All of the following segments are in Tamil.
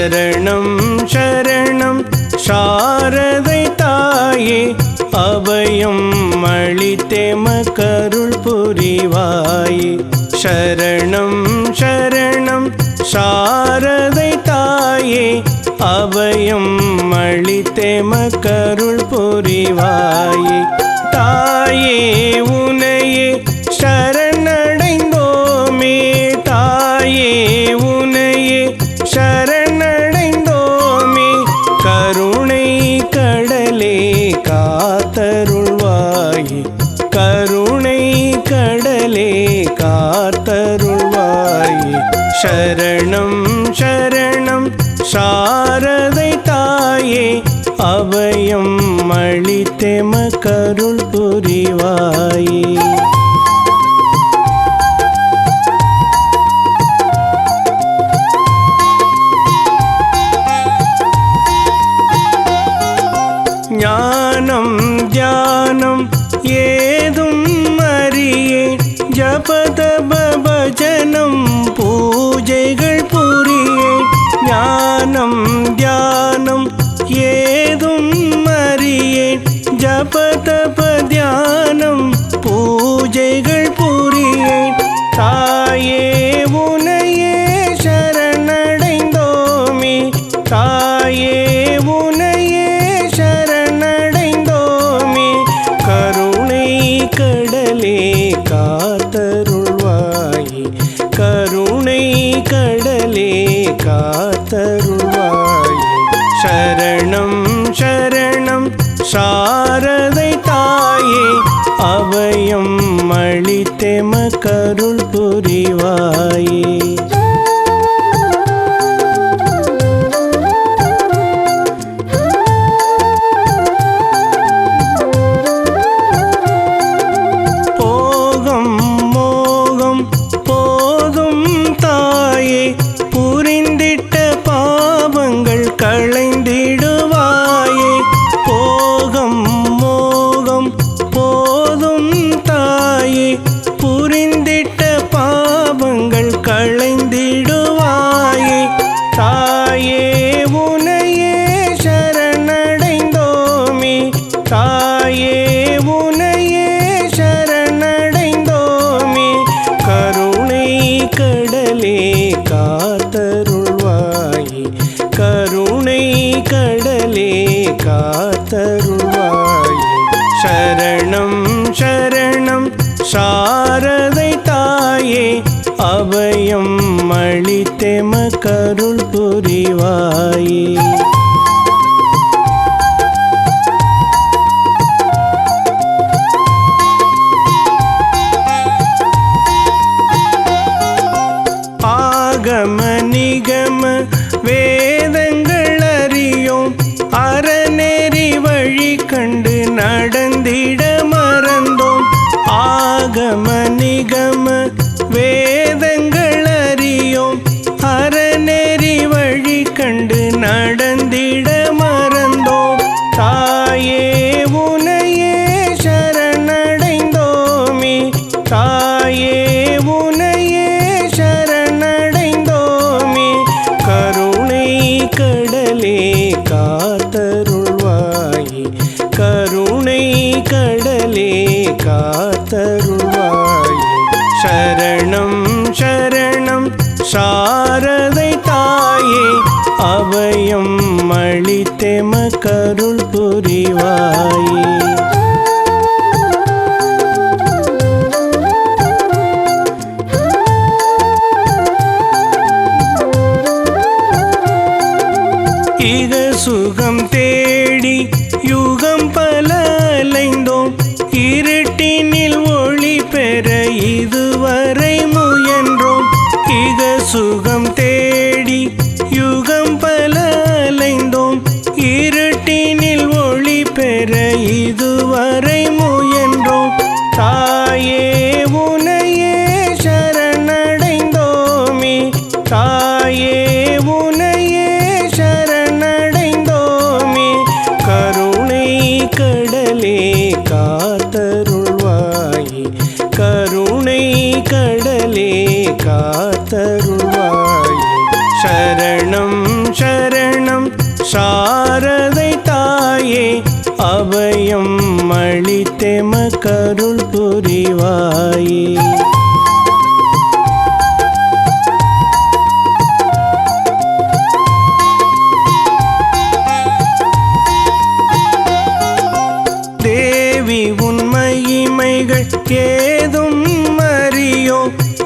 சரணம் சரணம். சாரதை தாயே அபயம் அளித்தேமக்கருள் புரிவாயே. சரணம் சரணம். சாரதை தாயே அபயம் அளித்தேமக்கருள் புரிவாயே. தாயே உனையே சரணம் சரணம். சாரதை தாயே அபயம் அளித்தெம கருள் புரிவாயே. ஞானம் தியானம் ஏ ना quero காத்தருள்வாய். சரணம் சரணம் சாரதை தாயே. அபயம் அளித்தெம கருள் புரிவாயே. நட சரணம் சரணம். சாரதை தாயே அபயம் அளித்தெம கருள் புரிவாயே. அபயம் அளித்தெம கருள் புரிவாயே. தேவி உண்மையிமைகள் கேதும் மறியோ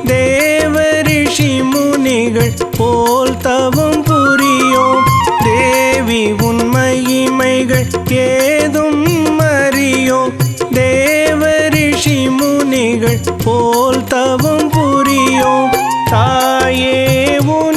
தேவ ரிஷி முனிகள் போல் தவம் புரியோ? தேவி உண்மையிமைகள் கேதும் ரிஷி முனிகள் போல் தவம் புரியோ தாயே உன்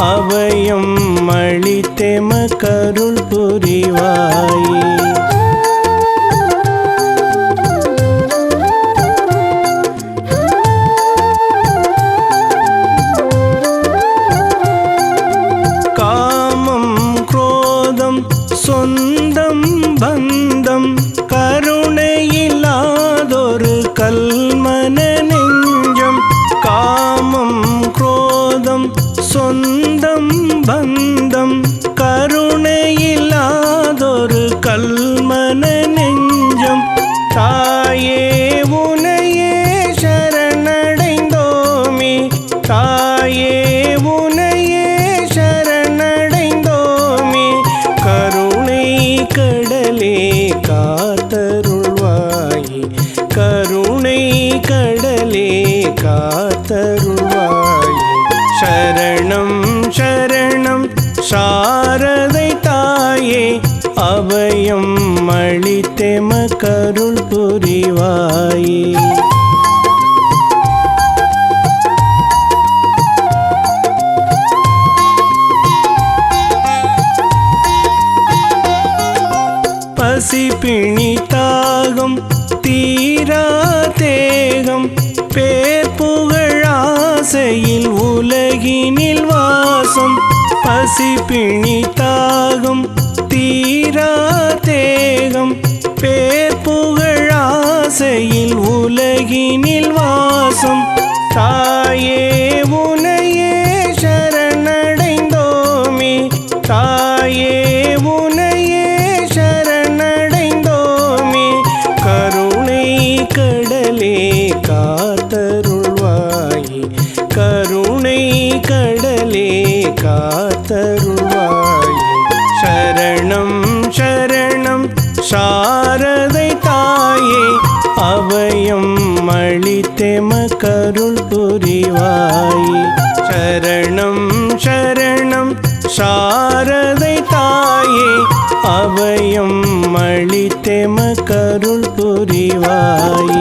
அவையும் அளித்தெம கருள் புரிவாயே. கடலே காத்தருள்வாயே. கருணை கடலே காத்தருள்வாயே. சரணம் சரணம் சாரதை தாயே. அபயம் அளித்தெம கருள் புரிவாயே. தாகம் தீரா தேகம். பேர் புகழாசையில் உலகினில் வாசம். பசிப்பிணி தாகம் தீரா தேகம். பேர் புகழாசையில் உலகினில் வாசம். தாயே உன கருள் புரிவாய். சரணம் சரணம் சாரதை தாயே. அபயம் அளித்தெம கருள் புரிவாய்.